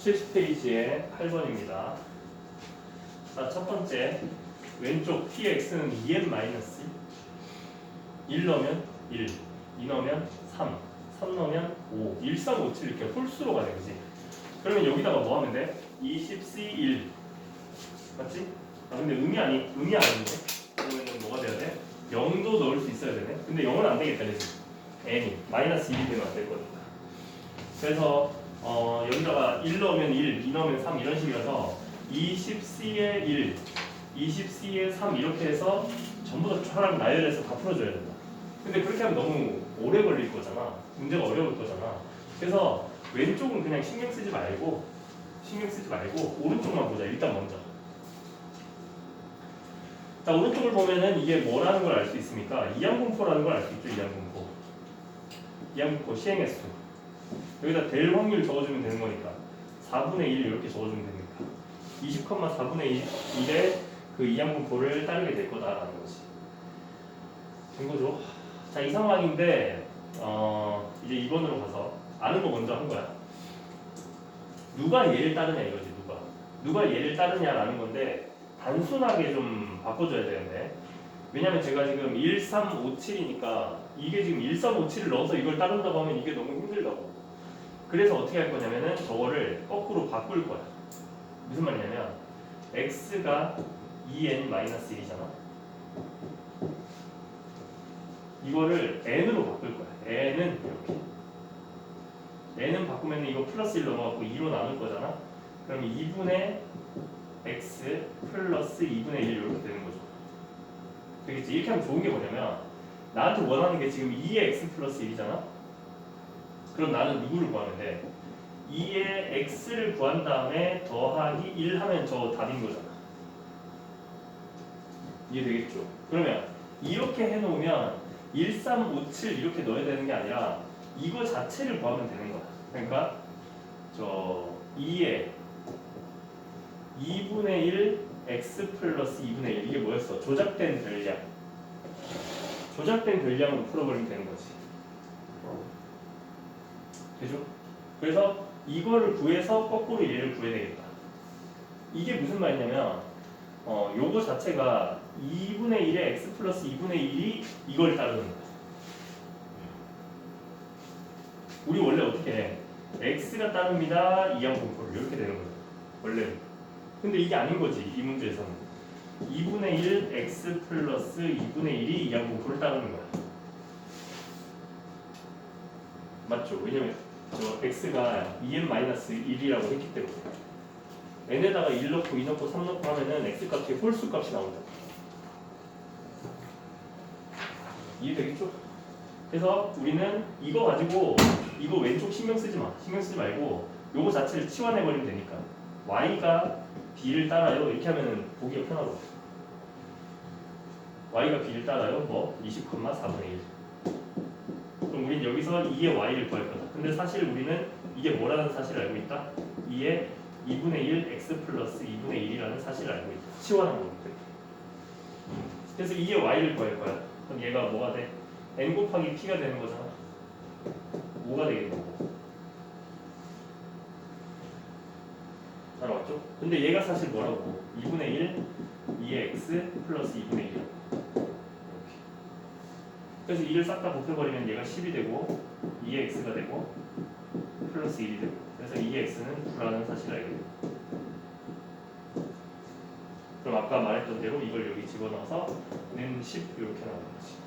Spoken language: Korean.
70페이지의 8번입니다. 자, 첫 번째 왼쪽 px는 2n-1 1 넣으면 1, 2 넣으면 3, 3 넣으면 5, 1, 3, 5, 7 이렇게 홀수로 가는 거지. 그러면 여기다가 뭐 하면 돼? 20c1 맞지? 아 근데 음이 아니 음이 아닌데 그러면은 뭐가 돼야 돼? 0도 넣을 수 있어야 되네. 근데 0은 안 되겠다 그지? n이 마이너스 1이 되면 안될 거니까. 그래서 어, 여기다가 1 넣으면 1, 2 넣으면 3 이런 식이라서 20c에 1, 20c에 3 이렇게 해서 전부 다쫙 나열해서 다 풀어줘야 된다. 근데 그렇게 하면 너무 오래 걸릴 거잖아. 문제가 어려울 거잖아. 그래서 왼쪽은 그냥 신경 쓰지 말고 신경 쓰지 말고 오른쪽만 보자. 일단 먼저. 자 오른쪽을 보면은 이게 뭐라는 걸 알 수 있습니까? 이항분포라는 걸 알 수 있죠. 이항분포. 이항분포 시행횟수. 여기다 될 확률 적어주면 되는 거니까 4분의 1 이렇게 적어주면 됩니다. 20,4분의 1의 그 이항분포를 따르게 될 거다라는 거지. 된 거죠. 자, 이 상황인데 어, 이제 2번으로 가서 아는 거 먼저 한 거야. 누가 얘를 따르냐 이거지 누가. 누가 얘를 따르냐라는 건데 단순하게 좀 바꿔줘야 되는데 왜냐면 제가 지금 1357이니까 이게 지금 1357을 넣어서 이걸 따른다고 하면 이게 너무 힘들다고. 그래서 어떻게 할 거냐면은 저거를 거꾸로 바꿀 거야. 무슨 말이냐면 x가 2n-1이잖아. 이거를 n으로 바꿀 거야. n은 이렇게. n은 바꾸면 이거 플러스 1 넘어가고 2로 나눌 거잖아. 그럼 2분의 x 플러스 2분의 1 이렇게 되는 거죠. 되겠지? 이렇게 하면 좋은 게 뭐냐면 나한테 원하는 게 지금 2의 x 플러스 1이잖아. 그럼 나는 누구를 구하면 돼? 2의 x를 구한 다음에 더하기 1 하면 저 답인 거잖아. 이해되겠죠? 그러면 이렇게 해놓으면 1357 이렇게 넣어야 되는 게 아니라 이거 자체를 구하면 되는 거야. 그러니까 저 2의 2분의 1 x 플러스 2분의 1 이게 뭐였어? 조작된 별량. 조작된 별량으로 풀어버리면 되는 거지. 되죠? 그래서 이거를 구해서 거꾸로 얘를 구해야 되겠다. 이게 무슨 말이냐면 어, 요거 자체가 2분의 1의 x 플러스 2분의 1이 이걸 따르는 거야. 우리 원래 어떻게 해? x가 따릅니다. 이항 분포를 이렇게 되는 거죠. 원래는. 근데 이게 아닌 거지. 이 문제에서는. 2분의 1 x 플러스 2분의 1이 이항분포를 따르는 거야. 맞죠? 왜냐면 저 x가 2n-1이라고 했기 때문에 n에다가 1 넣고 2 넣고 3 넣고 하면은 x 값이 홀수 값이 나온다. 이해되겠죠? 그래서 우리는 이거 가지고 이거 왼쪽 신경 쓰지 마. 신경 쓰지 말고 요거 자체를 치환해 버리면 되니까 y가 b를 따라요. 이렇게 하면은 보기가 편하고 y가 b를 따라요. 뭐 20,4분의 1. 그럼 우린 여기서 2의 y를 구할 거다. 근데 사실 우리는 이게 뭐라는 사실을 알고 있다? 2의 2분의 1 x 플러스 2분의 1이라는 사실을 알고 있다. 치환한 때문에. 그래서 2의 y를 구할 거야. 그럼 얘가 뭐가 돼? n 곱하기 p가 되는 거잖아. 5가 되겠는 근데 얘가 사실 뭐라고? 2분의 1 2의 x 플러스 2분의 1이야. 이렇게. 그래서 2를 싹 다 곱해버리면 얘가 10이 되고 2의 x가 되고 플러스 1이 되고 그래서 2의 x는 9라는 사실을 알게 돼요. 그럼 아까 말했던 대로 이걸 여기 집어넣어서 는 10 이렇게 나오는 거지.